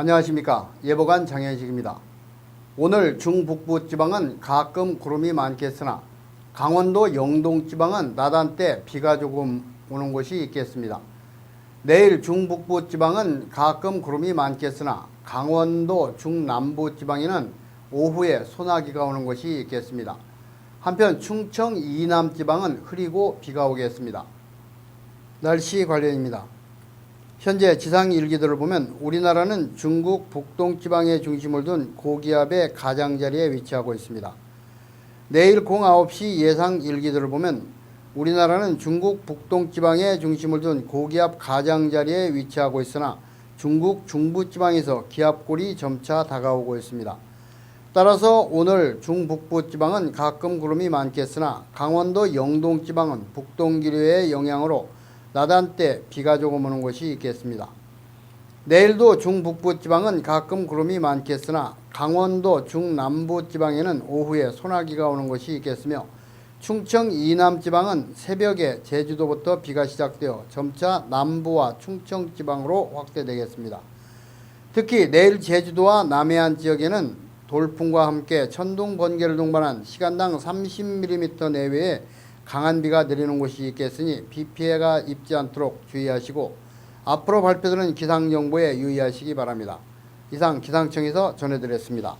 안녕하십니까 예보관 장현식입니다. 오늘 중북부 지방은 가끔 구름이 많겠으나 강원도 영동 지방은 나단때 비가 조금 오는 곳이 있겠습니다. 내일 중북부 지방은 가끔 구름이 많겠으나 강원도 중남부 지방에는 오후에 소나기가 오는 곳이 있겠습니다. 한편 충청 이남 지방은 흐리고 비가 오겠습니다. 날씨 관련입니다. 현재 지상 일기들을 보면 우리나라는 중국 북동 지방에 중심을 둔 고기압의 가장자리에 위치하고 있습니다. 내일 09시 예상 일기들을 보면 우리나라는 중국 북동 지방에 중심을 둔 고기압 가장자리에 위치하고 있으나 중국 중부 지방에서 기압골이 점차 다가오고 있습니다. 따라서 오늘 중북부 지방은 가끔 구름이 많겠으나 강원도 영동 지방은 북동 기류의 영향으로 나단 때 비가 조금 오는 곳이 있겠습니다. 내일도 중북부 지방은 가끔 구름이 많겠으나 강원도 중남부 지방에는 오후에 소나기가 오는 곳이 있겠으며 충청 이남 지방은 새벽에 제주도부터 비가 시작되어 점차 남부와 충청 지방으로 확대되겠습니다. 특히 내일 제주도와 남해안 지역에는 돌풍과 함께 천둥 번개를 동반한 시간당 30mm 내외의 강한 비가 내리는 곳이 있겠으니 비 피해가 입지 않도록 주의하시고 앞으로 발표되는 기상 정보에 유의하시기 바랍니다. 이상 기상청에서 전해드렸습니다.